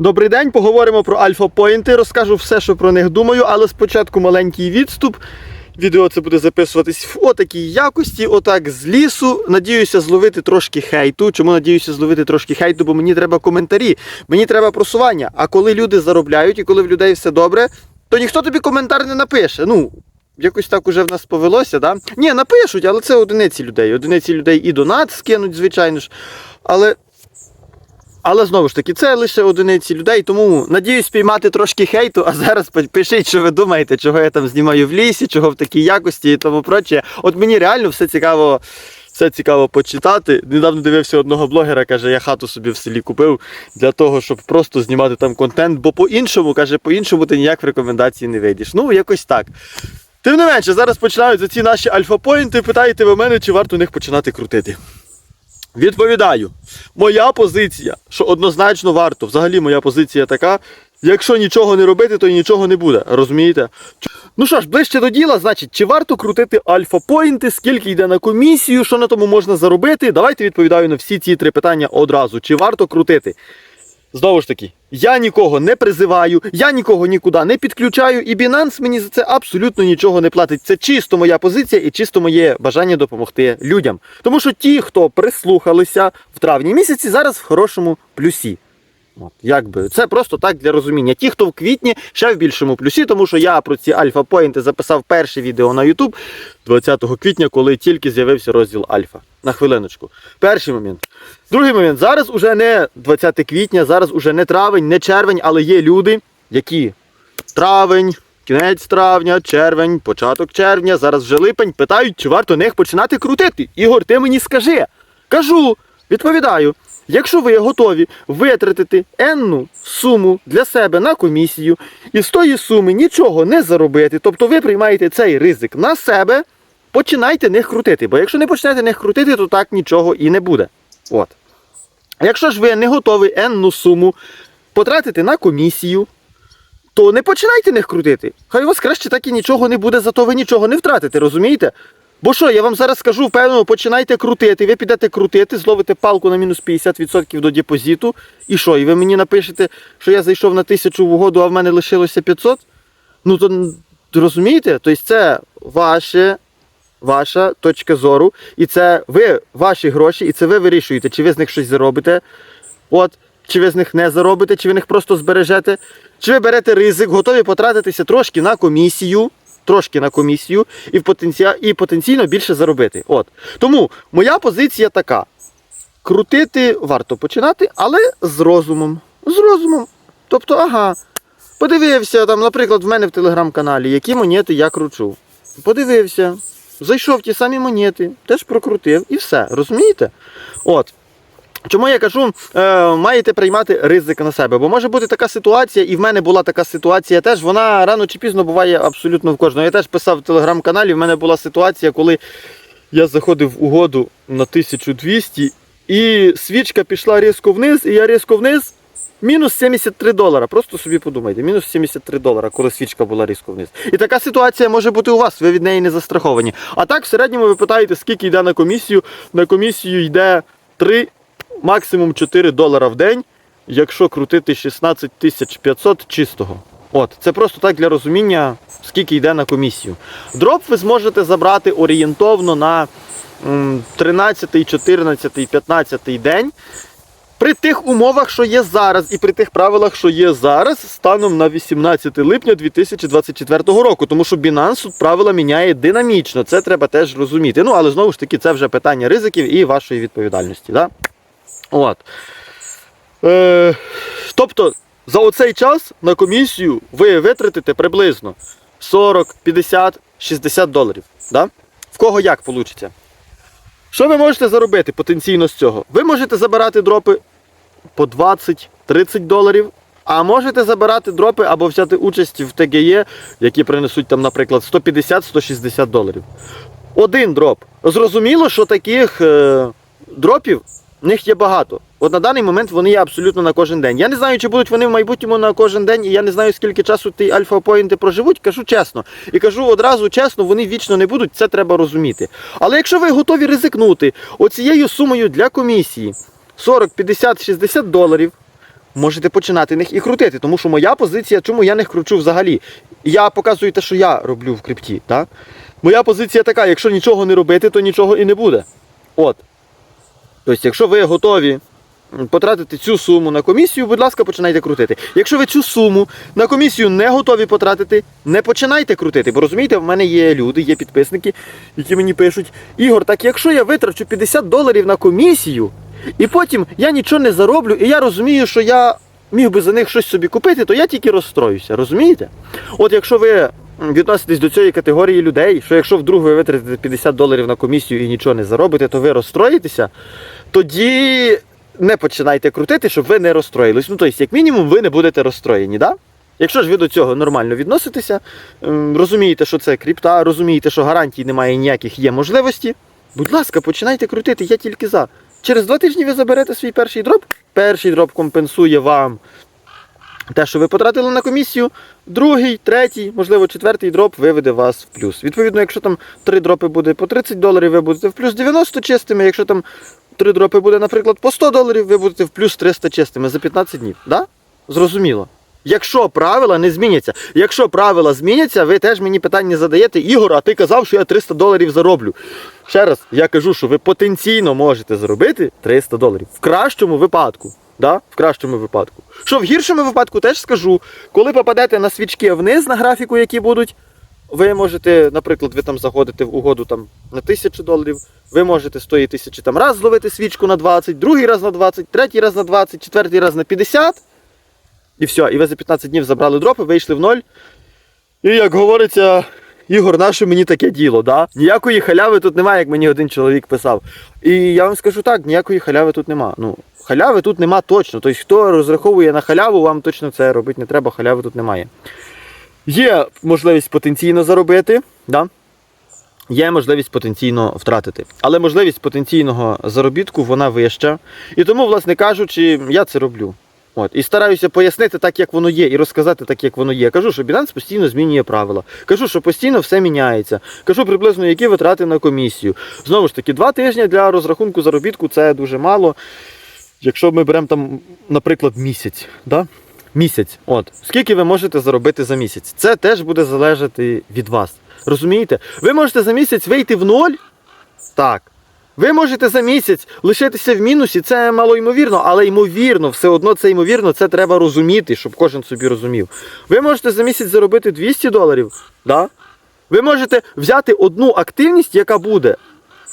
Добрий день, поговоримо про альфа-поінти, розкажу все, що про них думаю, але спочатку маленький відступ. Відео це буде записуватись в отакій якості, отак з лісу. Надіюся зловити трошки хейту. Чому надіюся зловити трошки хейту? Бо мені треба коментарі, мені треба просування. А коли люди заробляють і коли в людей все добре, то ніхто тобі коментар не напише. Ну, якось так уже в нас повелося, да? Ні, напишуть, але це одиниці людей. Одиниці людей і донат скинуть, звичайно ж. Але але знову ж таки, це лише одиниці людей, тому надіюсь піймати трошки хейту, а зараз пишіть, що ви думаєте, чого я там знімаю в лісі, чого в такій якості і тому проче. От мені реально все цікаво. Все цікаво почитати. Недавно дивився одного блогера, каже, я хату собі в селі купив для того, щоб просто знімати там контент, бо по-іншому, каже, по-іншому ти ніяк в рекомендації не вийдеш. Ну, якось так. Тим не менше, зараз починають за ці наші альфа-поінти. Питаєте ви мене, чи варто них починати крутити. Відповідаю, моя позиція, що однозначно варто. Взагалі моя позиція така. Якщо нічого не робити, то і нічого не буде. Розумієте? Ну що ж, ближче до діла, значить, чи варто крутити альфа-поінти, скільки йде на комісію, що на тому можна заробити? Давайте відповідаю на всі ці три питання одразу. Чи варто крутити? Знову ж таки, я нікого не призиваю, я нікого нікуди не підключаю, і Binance мені за це абсолютно нічого не платить. Це чисто моя позиція і чисто моє бажання допомогти людям. Тому що ті, хто прислухалися в травні місяці, зараз в хорошому плюсі. От, якби це просто так для розуміння. Ті, хто в квітні, ще в більшому плюсі, тому що я про ці альфа-поінти записав перше відео на YouTube 20 квітня, коли тільки з'явився розділ Альфа. На хвилиночку. Перший момент. Другий момент. Зараз уже не 20 квітня, зараз уже не травень, не червень, але є люди, які травень, кінець травня, червень, початок червня, зараз вже липень, питають, чи варто них починати крутити. Ігор, ти мені скажи. Кажу, відповідаю. Якщо ви готові витратити енну суму для себе на комісію і з тої суми нічого не заробити, тобто ви приймаєте цей ризик на себе, починайте них крутити. Бо якщо не почнете них крутити, то так нічого і не буде. От. Якщо ж ви не готові енну суму потратити на комісію, то не починайте них крутити. Хай у вас краще так і нічого не буде, зато ви нічого не втратите, розумієте? Бо що, я вам зараз скажу, впевнено, починайте крутити, ви підете крутити, зловите палку на мінус 50% до депозиту. І що? І ви мені напишете, що я зайшов на тисячу в угоду, а в мене лишилося 500? Ну то розумієте? Тобто це ваше, ваша точка зору, і це ви, ваші гроші, і це ви вирішуєте, чи ви з них щось заробите. От, чи ви з них не заробите, чи ви них просто збережете, чи ви берете ризик, готові потратитися трошки на комісію, трошки на комісію і, в потенція... і потенційно більше заробити. От. Тому моя позиція така: крутити варто починати, але з розумом. З розумом. Тобто, ага, подивився, там, наприклад, в мене в телеграм-каналі, які монети я кручу. Подивився, зайшов ті самі монети, теж прокрутив і все. Розумієте? От. Чому я кажу, е, маєте приймати ризик на себе? Бо може бути така ситуація, і в мене була така ситуація теж. Вона рано чи пізно буває абсолютно в кожного. Я теж писав в телеграм-каналі. В мене була ситуація, коли я заходив в угоду на 1200, і свічка пішла різко вниз, і я різко вниз. Мінус 73 долара. Просто собі подумайте, мінус 73 долара, коли свічка була різко вниз. І така ситуація може бути у вас, ви від неї не застраховані. А так, в середньому ви питаєте, скільки йде на комісію. На комісію йде 3, максимум 4 долара в день, якщо крутити 16 500 чистого. От, це просто так для розуміння, скільки йде на комісію. Дроп ви зможете забрати орієнтовно на 13, 14, 15 день. При тих умовах, що є зараз, і при тих правилах, що є зараз, станом на 18 липня 2024 року. Тому що Binance правила міняє динамічно. Це треба теж розуміти. Ну, але знову ж таки, це вже питання ризиків і вашої відповідальності. Да? От. Е, тобто, за оцей час на комісію ви витратите приблизно 40, 50, 60 доларів. Да? В кого як вийде? Що ви можете заробити потенційно з цього? Ви можете забирати дропи по 20-30 доларів, а можете забирати дропи або взяти участь в ТГЄ, які принесуть там, наприклад, 150-160 доларів. Один дроп. Зрозуміло, що таких е, дропів в них є багато. От на даний момент вони є абсолютно на кожен день. Я не знаю, чи будуть вони в майбутньому на кожен день, і я не знаю, скільки часу ті альфа-поінти проживуть, кажу чесно. І кажу одразу чесно, вони вічно не будуть, це треба розуміти. Але якщо ви готові ризикнути оцією сумою для комісії 40, 50, 60 доларів, можете починати них і крутити. Тому що моя позиція, чому я них кручу взагалі? Я показую те, що я роблю в крипті. Так? Моя позиція така: якщо нічого не робити, то нічого і не буде. От. Тобто, якщо ви готові потратити цю суму на комісію, будь ласка, починайте крутити. Якщо ви цю суму на комісію не готові потратити, не починайте крутити. Бо розумієте, в мене є люди, є підписники, які мені пишуть: Ігор, так якщо я витрачу 50 доларів на комісію, і потім я нічого не зароблю, і я розумію, що я міг би за них щось собі купити, то я тільки розстроюся. Розумієте? От якщо ви відноситесь до цієї категорії людей, що якщо вдруг ви витратите 50 доларів на комісію і нічого не заробите, то ви розстроїтеся, тоді не починайте крутити, щоб ви не розстроїлись. Ну, тобто, як мінімум, ви не будете розстроєні, да? Якщо ж ви до цього нормально відноситеся, розумієте, що це крипта, розумієте, що гарантій немає ніяких, є можливості, будь ласка, починайте крутити, я тільки за. Через два тижні ви заберете свій перший дроп. Перший дроп компенсує вам те, що ви потратили на комісію, другий, третій, можливо, четвертий дроп виведе вас в плюс. Відповідно, якщо там три дропи буде по 30 доларів, ви будете в плюс 90 чистими. Якщо там три дропи буде, наприклад, по 100 доларів, ви будете в плюс 300 чистими за 15 днів. Да? Зрозуміло. Якщо правила не зміняться, якщо правила зміняться, ви теж мені питання задаєте, Ігор, а ти казав, що я 300 доларів зароблю. Ще раз, я кажу, що ви потенційно можете заробити 300 доларів. В кращому випадку. Да? В кращому випадку. Що в гіршому випадку теж скажу, коли попадете на свічки вниз на графіку, які будуть, ви можете, наприклад, ви там заходите в угоду там, на 1000 доларів, ви можете з тої тисячі там раз зловити свічку на 20, другий раз на 20, третій раз на 20, четвертий раз на 50. І все, і ви за 15 днів забрали дропи, вийшли в ноль. І як говориться, Ігор, наше мені таке діло, да? Ніякої халяви тут немає, як мені один чоловік писав. І я вам скажу так, ніякої халяви тут нема. Ну, халяви тут нема точно. Тобто, хто розраховує на халяву, вам точно це робити не треба, халяви тут немає. Є можливість потенційно заробити, да? є можливість потенційно втратити. Але можливість потенційного заробітку вона вища. І тому, власне кажучи, я це роблю. От, і стараюся пояснити так, як воно є, і розказати так, як воно є. Кажу, що Binance постійно змінює правила. Кажу, що постійно все міняється. Кажу приблизно, які витрати на комісію. Знову ж таки, два тижні для розрахунку заробітку це дуже мало. Якщо ми беремо там, наприклад, місяць. Да? Місяць. От. Скільки ви можете заробити за місяць? Це теж буде залежати від вас. Розумієте? Ви можете за місяць вийти в ноль. Так. Ви можете за місяць лишитися в мінусі, це мало ймовірно, але ймовірно, все одно це ймовірно, це треба розуміти, щоб кожен собі розумів. Ви можете за місяць заробити 200 доларів. Да? Ви можете взяти одну активність, яка буде.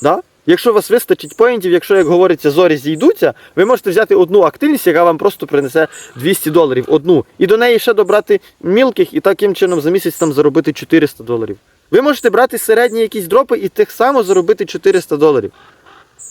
Да? Якщо у вас вистачить поінтів, якщо, як говориться, зорі зійдуться, ви можете взяти одну активність, яка вам просто принесе 200 доларів. Одну. І до неї ще добрати мілких і таким чином за місяць там заробити 400 доларів. Ви можете брати середні якісь дропи і тих само заробити 400 доларів.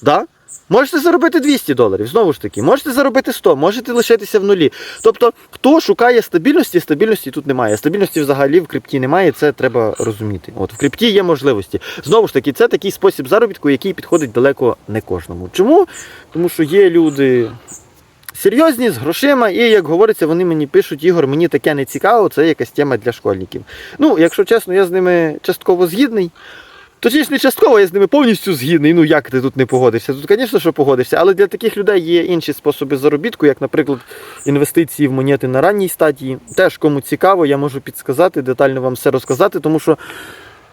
Да? Можете заробити 200 доларів, знову ж таки, можете заробити 100, можете лишитися в нулі. Тобто, хто шукає стабільності, стабільності тут немає. Стабільності взагалі в крипті немає, це треба розуміти. От в крипті є можливості. Знову ж таки, це такий спосіб заробітку, який підходить далеко не кожному. Чому? Тому що є люди серйозні з грошима, і як говориться, вони мені пишуть, Ігор, мені таке не цікаво, це якась тема для школьників. Ну, якщо чесно, я з ними частково згідний. Точніше, не частково, я з ними повністю згідний. Ну як ти тут не погодишся? Тут, звісно, що погодишся, але для таких людей є інші способи заробітку, як, наприклад, інвестиції в монети на ранній стадії. Теж кому цікаво, я можу підсказати, детально вам все розказати, тому що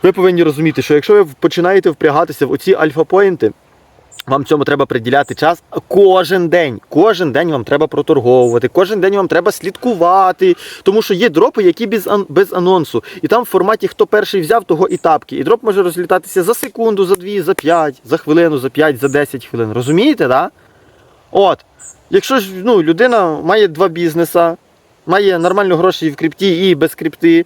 ви повинні розуміти, що якщо ви починаєте впрягатися в оці альфа-поінти, вам цьому треба приділяти час кожен день. Кожен день вам треба проторговувати, кожен день вам треба слідкувати. Тому що є дропи, які без, без анонсу. І там в форматі хто перший взяв, того і тапки. І дроп може розлітатися за секунду, за дві, за п'ять, за хвилину, за п'ять, за десять хвилин. Розумієте? Да? От. Якщо ж ну, людина має два бізнеса, має нормально гроші в крипті і без крипти,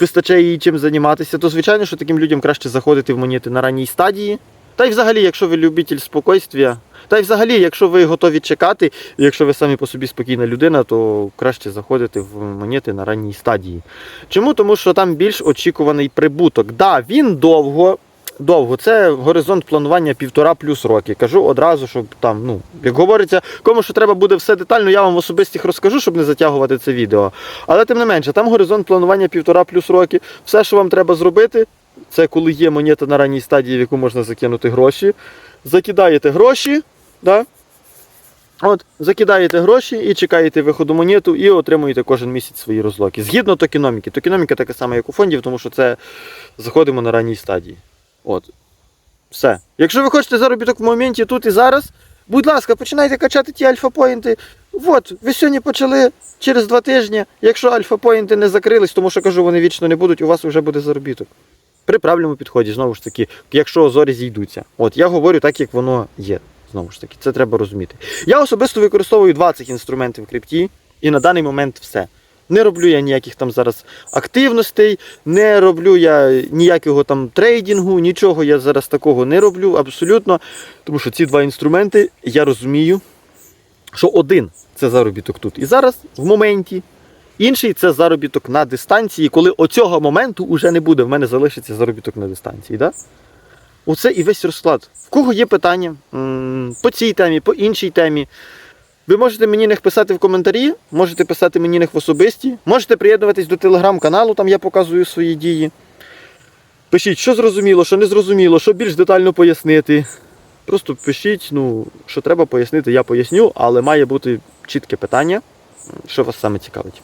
вистачає їй чим займатися, то звичайно, що таким людям краще заходити в монети на ранній стадії. Та й взагалі, якщо ви любитель спокійствия, та й взагалі, якщо ви готові чекати, якщо ви самі по собі спокійна людина, то краще заходити в монети на ранній стадії. Чому? Тому що там більш очікуваний прибуток. Да, він довго. Довго, це горизонт планування півтора плюс роки. Кажу одразу, щоб там, ну, як говориться, кому що треба буде все детально, я вам в особистих розкажу, щоб не затягувати це відео. Але тим не менше, там горизонт планування півтора плюс роки. Все, що вам треба зробити, це коли є монета на ранній стадії, в яку можна закинути гроші. Закидаєте гроші, да? От, закидаєте гроші і чекаєте виходу монету і отримуєте кожен місяць свої розлоки. Згідно токеноміки. Токеноміка така сама, як у фондів, тому що це заходимо на ранній стадії. От. Все. Якщо ви хочете заробіток в моменті тут і зараз, будь ласка, починайте качати ті альфа-поінти. От, ви сьогодні почали через два тижні. Якщо альфа-поінти не закрились, тому що кажу, вони вічно не будуть, у вас вже буде заробіток. При правильному підході, знову ж таки, якщо зорі зійдуться. От я говорю так, як воно є. Знову ж таки, це треба розуміти. Я особисто використовую 20 інструментів в крипті, і на даний момент все. Не роблю я ніяких там зараз активностей, не роблю я ніякого там трейдингу, нічого я зараз такого не роблю абсолютно. Тому що ці два інструменти я розумію, що один це заробіток тут і зараз, в моменті. Інший це заробіток на дистанції, коли оцього моменту вже не буде. В мене залишиться заробіток на дистанції. Да? Оце і весь розклад. В кого є питання по цій темі, по іншій темі. Ви можете мені них писати в коментарі, можете писати мені них в особисті, можете приєднуватись до телеграм-каналу, там я показую свої дії. Пишіть, що зрозуміло, що не зрозуміло, що більш детально пояснити. Просто пишіть, ну, що треба пояснити, я поясню, але має бути чітке питання, що вас саме цікавить.